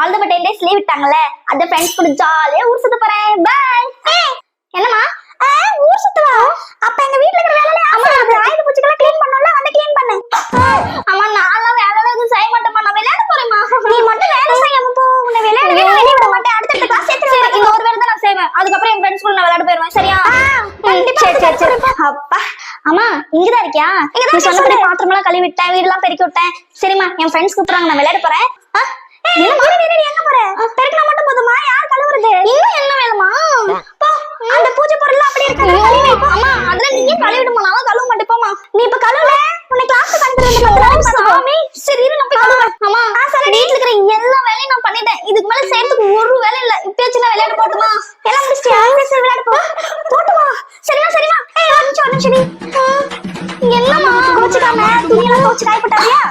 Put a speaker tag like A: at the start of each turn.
A: All the ten days leave விட்டாங்கல்ல அந்த friends கூட ஜாலியா ஊர் சுத்த போறேன். பாய் என்னமா
B: ஊர் சுத்தவா? அப்ப எங்க வீட்ல இருக்கிற வேலையில அம்மா ஆயுத பூச்சிக்கெல்லாம் க்ளீன் பண்ணனும்ல வந்து க்ளீன் பண்ணு.
A: அம்மா நான்லாம் வேலை எதுவும் செய்ய மாட்டேமா நான் விளையாட போறேம்மா. நீ மட்டும் வேலை
B: செய்யாம போ. உன்னை விளையாட வெளிய விட மாட்டேன்.
A: அடுத்த கிளாஸ் சேர்த்து இந்த ஒரு வேலை தான் நான் செய்வேன். அதுக்கப்புறம் என் ஃப்ரெண்ட்ஸ் கூட நான் விளையாட போயிருவேன் சரியா?
B: சரி சரி சரி.
A: அப்பா அம்மா இங்கதான் இருக்கியா?
B: நீ சொன்னபடி
A: பாத்திரமெல்லாம் கழுவி விட்டேன் வீடெல்லாம் பெருக்கி விட்டேன். சரிம்மா என் ஃப்ரெண்ட்ஸ் கூப்பிடுறாங்க. நான் விளையாட போறேன்.
B: என்ன மாறி
A: நீ எங்க போற? பெருக்கல மட்டும் போதுமா? யார்
B: கழுவுறது?
A: இன்னும் என்ன வேணுமா?
B: போ. அந்த பூஜை பொருள் அப்படி இருக்கு.
A: அம்மா அதுல நீயே கழுவிடுமா? நான் கழுவ மாட்டேன். போமா நீ
B: இப்ப கழுவுல?
A: உன்னை கிளாஸ் கழுவுறது பத்து நாளைக்கு சாமி சரி இரு நான் கழுவுறேன். அம்மா ஆ சரி. வீட்ல இருக்கிற எல்லா வேலையும் நான் பண்ணிட்டேன். இதுக்கு மேல சேர்த்துக்கு ஒரு வேலை இல்ல. இப்பயே சின்ன விளையாட போட்டுமா? எல்லாம் முடிச்சிட்டியா? சரி விளையாட போ. போட்டுமா? சரிமா சரிமா ஏய் ஒரு நிமிஷம் ஒரு நிமிஷம்
B: என்னம்மா? கோச்சுக்காம? துணியெல்லாம்
A: கோச்சு காயப்பட்டாரியா